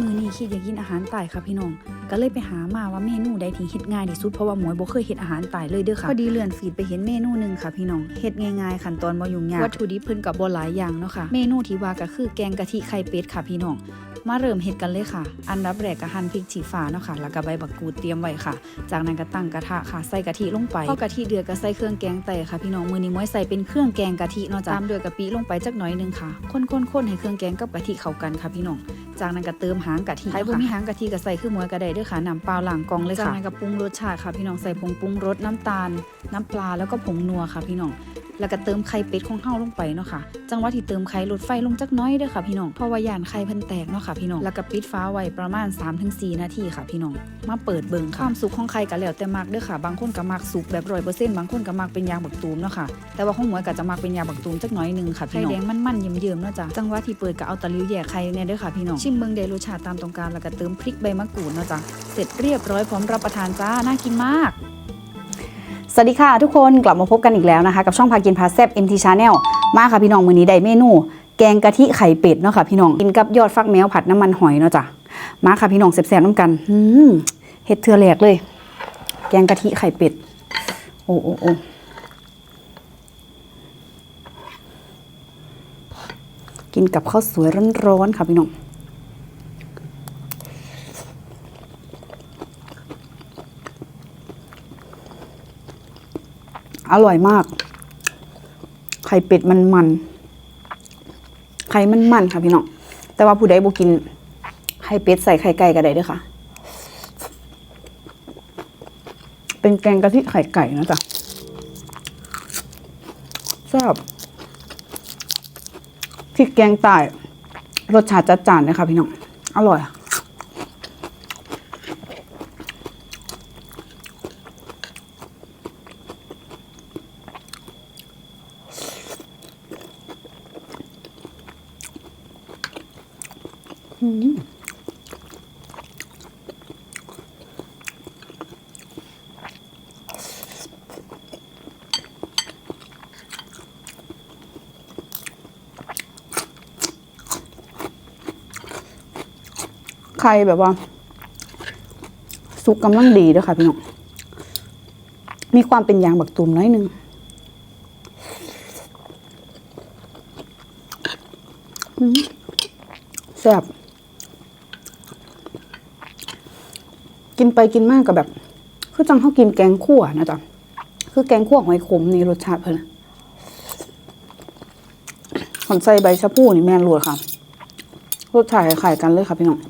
มือนี้คิดอยากกินอาหารไต่ค่ะพี่น้อง ก็เลยไปหามาว่าเมนูใดที่เฮ็ดง่ายที่สุดเพราะว่าหมวยบ่เคยเฮ็ดอาหารไต่เลยเด้อค่ะพอดีเลื่อนฟีดไปเห็นเมนูหนึงค่ะพี่น้องเฮ็ดง่ายๆขั้นตอนบ่ยุ่งยากวัตถุดิบเพิ่นก็บ่หลายอย่างเนาะค่ะ เมนูที่ว่าก็คือแกงกะทิไข่เป็ดค่ะพี่น้อง มาเริ่มเฮ็ดกันเลยค่ะ อันดับแรกก็หั่นพริกชี้ฟ้าเนาะค่ะ แล้วก็ใบบักกูดเตรียมไว้ค่ะ จากนั้นก็ตั้งกระทะค่ะ ใส่กะทิลงไปพอกะทิเดือดก็ใส่เครื่องแกงไต่ค่ะ พี่น้องมื้อนี้ม้อยใส่เป็นเครื่องแกงกะทิเนาะจ้ะตามด้วยกะปิลงไปจักหน่อยหนึงค่ะ คนๆๆให้เครื่องแกงกับกะทิเข้ากันค่ะ พี่น้อง จากนั้นก็เติมหางกะทิใครบ่มีหางกะทิก็ใส่คือหมวยก็ได้เด้อค่ะน้ำเปล่าล้างกล่องเลยค่ะ จากนั้นก็ปรุงรสชาติค่ะ พี่น้องใส่ผงปรุงรสน้ำตาล น้ำปลาแล้วก็ผงนัวค่ะ พี่น้อง แล้วก็เติมไข่เป็ดของเฮาลงไปเนาะค่ะ จังหวะที่เติมไข่ลดไฟลงจักน้อยเด้อค่ะพี่น้อง เพราะว่าย่านไข่เพิ่นแตกเนาะค่ะพี่น้อง แล้วก็ปิดฟ้าไว้ประมาณ 3-4 นาทีค่ะพี่น้อง มาเปิดเบิ่งค่ะความสุกของไข่ก็แล้วแต่มักเด้อค่ะ บางคนก็มักสุกแบบ100%บางคนก็มักเป็นยางบักตูมเนาะค่ะ แต่ว่าของหมวยก็จะมักเป็นยางบักตูมจักน้อยนึงค่ะพี่น้อง ไข่แดงมันๆเยิ้มๆเนาะจ้ะ จังหวะที่เปิดก็เอาตะลิวแย่ไข่เนี่ยเด้อค่ะพี่น้อง ชิมเบิ่งได้รสชาติตามต้องการแล้วก็เติมพริกใบมะกรูดเนาะจ้ะ เสร็จเรียบร้อยพร้อมรับประทานจ้า น่ากินมาก สวัสดีค่ะทุกคนกลับมาพบกันอีกแล้วนะคะ กับช่องพากินพาแซบ MT Channel มาค่ะพี่น้องมือนี้ได้เมนู แกงกะทิไข่เป็ดเนาะค่ะพี่น้องกินกับยอดฟักแมวผัดน้ำมันหอยเนาะจ้ะมาค่ะพี่น้องแซ่บๆน้ำกันเฮ็ดเทือแหลกเลย แกงกะทิไข่เป็ด โอ้โอ้โอ้กินกับข้าวสวยร้อนๆค่ะพี่น้อง อร่อยมาก ไข่เป็ดมันมัน ไข่มันมันค่ะพี่น้อง แต่ว่าผู้ใดบ่กิน ไข่เป็ดใส่ไข่ไก่ก็ได้ด้วยค่ะ เป็นแกงกะทิไข่ไก่นะจ๊ะแซ่บพริกแกงใต้รสชาติจัดจ้านเลยค่ะพี่น้อง อร่อยอะ ไข่แบบว่า สุกกำลังดีด้วยค่ะพี่น้อง มีความเป็นยางบักตูมน้อยหนึงแซ่บกินไปกินมากกับแบบ คือจังเขากินแกงขั่วนะจ๊ะคือแกงขั่วหอยขมนี่รสชาติเพิ่นขอนใส่ใบชะพูนี่แม่นรวดค่ะรสชาติคล้ายกันเลยค่ะพี่น้อง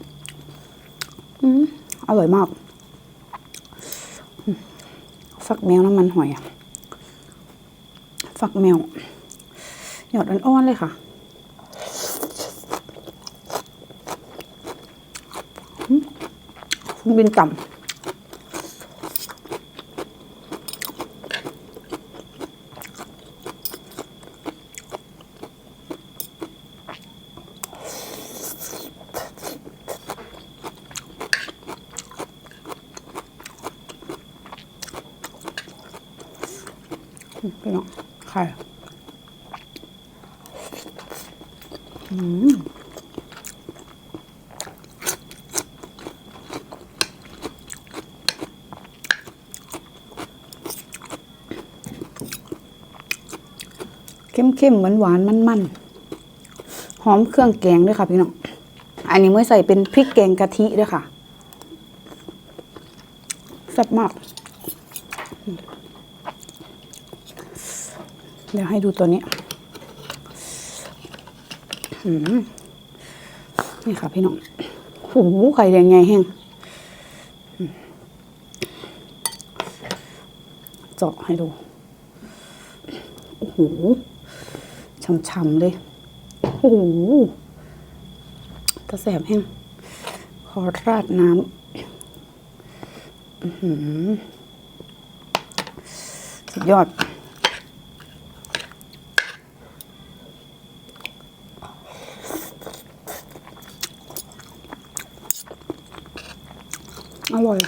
อร่อยมากฝักแมวน้ำมันหอยอะฟักแมว หยอดอ่อนๆเลยค่ะบินต่ำ พี่น้องไข่อืมเข้มๆหวานๆมันๆหอมเครื่องแกงด้วยค่ะพี่น้อง อันนี้เมื่อใส่เป็นพริกแกงกะทิด้วยค่ะแซ่บมาก เดี๋ยวให้ดูตัวนี้นี่ค่ะพี่น้องโอ้โหไข่แดงไงแห้งเจาะให้ดูโอ้โหช่ำๆเลยโอ้โหตะแสบแห้งขอราดน้ำอื้อหือสุดยอด อร่อย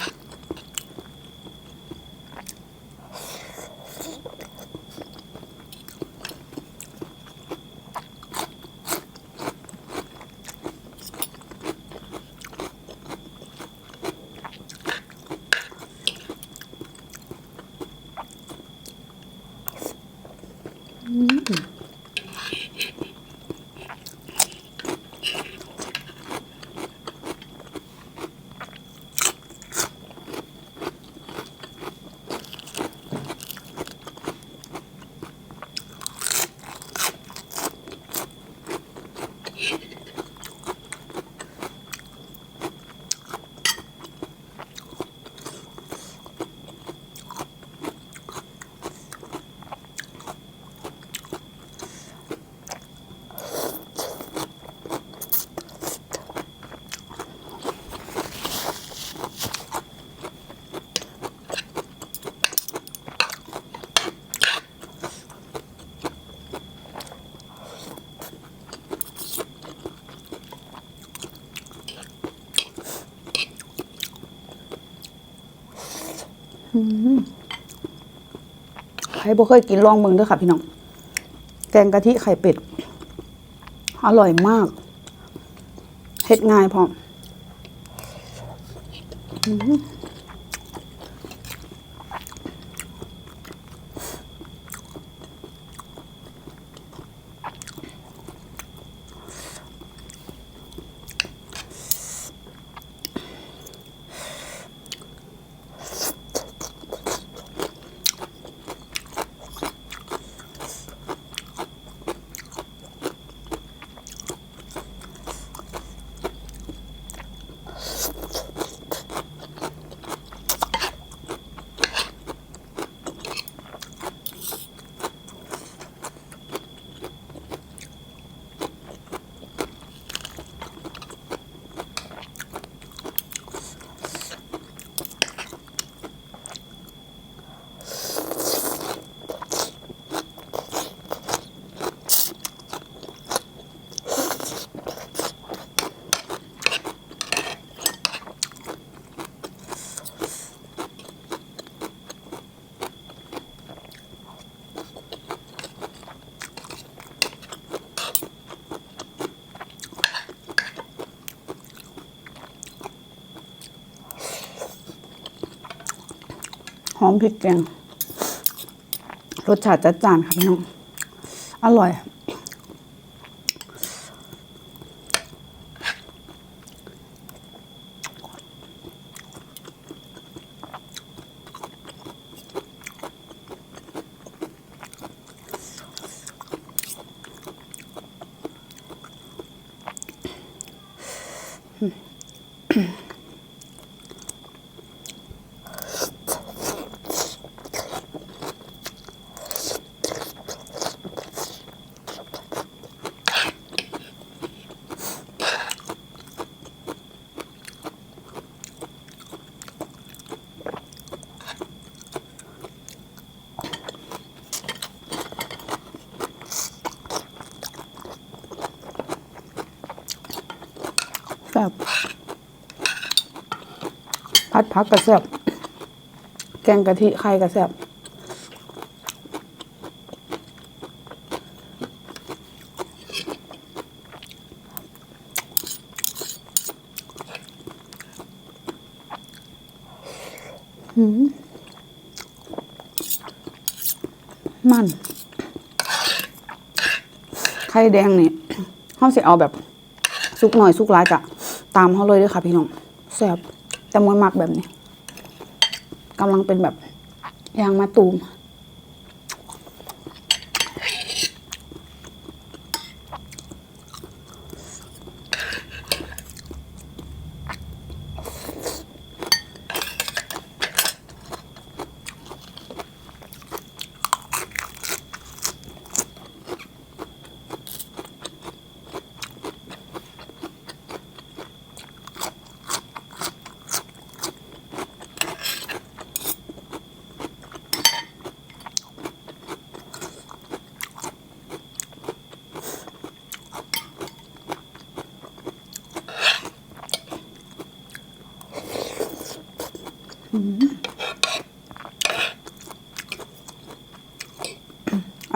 อ ใค รบ่เคยกินลองเมืองด้วยค่ะพี่น้อง แกงกะทิไข่เป็ด อร่อยมาก เฮ็ดง่ายพร้อม อื้อหือมพริกแกงรสชาติจัดจ้านค่ะพี่น้อง อร่อย ซ่บพัดพักกระแซ่บแกงกะทิไข่กระแซ่บหืมมันไข่แดงนี่เขาสิเอาแบบ สุกหน่อย สุกร้ายกะ ตามเขาเลยด้วยค่ะพี่น้องแซ่บแต่มวนมักแบบนี้กำลังเป็นแบบยางมาตูม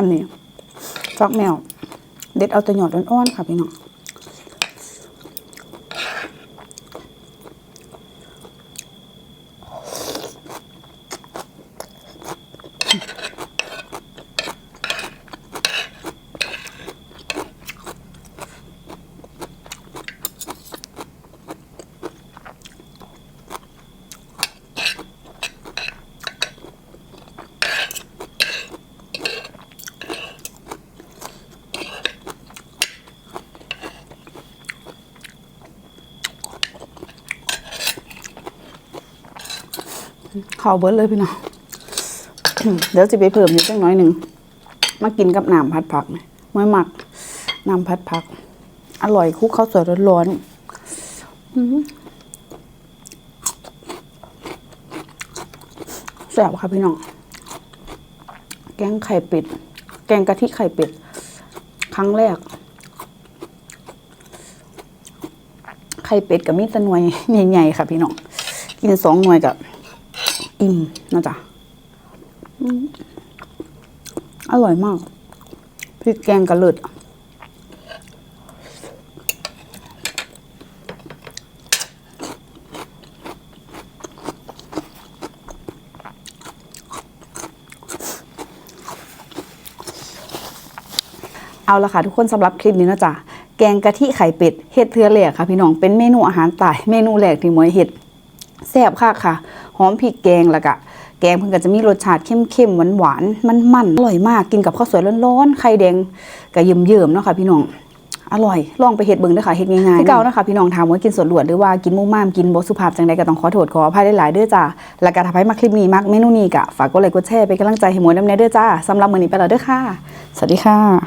อันนี้ฟักแมว เด็ดเอาแต่หยอดอ่อนๆค่ะพี่น้อง ข้าวเบิร์ดเลยพี่น้อง เดี๋ยวจะไปเพิ่มอยู่สักน้อยหนึ่ง มากินกับน้ำพัดผักนะไม่หมักน้ำพัดผัก อร่อยคุกข้าวสวยร้อนๆแซ่บค่ะพี่น้อง แกงไข่เป็ด แกงกะทิไข่เป็ด ครั้งแรก ไข่เป็ดกับมีตะหน่วยใหญ่ๆค่ะพี่น้อง กินสองหน่วยกับ อิ่มนะจ๊ะอร่อยมากพริกแกงกระเลิดเอาละค่ะทุกคนสำหรับคลิปนี้นะจ๊ะแกงกะทิไข่เป็ดเฮ็ดเทือแหลกค่ะพี่น้องเป็นเมนูอาหารใตายเมนูแหลกที่มวยเฮ็ด แซ่บค่ะค่ะ หอมพริกแกงแล้วก็แกงเพิ่นก็จะมีรสชาติเข้มๆหวานๆมันๆอร่อยมากกินกับข้าวสวยร้อนๆไข่แดงก็เยิ้มๆเนาะค่ะพี่น้องอร่อย ลองไปเฮ็ดเบิ่งเด้อค่ะเฮ็ดง่ายๆคือเก่านะคะพี่น้องถามว่ากินสดหลวดหรือว่ากินมุ้งม่ามกินบ่สุภาพจังใดก็ต้องขอโทษขออภัยหลายๆเด้อจ้าแล้วก็ถ้าใครมาคลิปนี้มักเมนูนี้ก็ฝากกดไลค์กดแชร์เป็นกำลังใจให้หมวยนำแน่เด้อจ้าสำหรับมื้อนี้ไปแล้วเด้อค่ะ สวัสดีค่ะ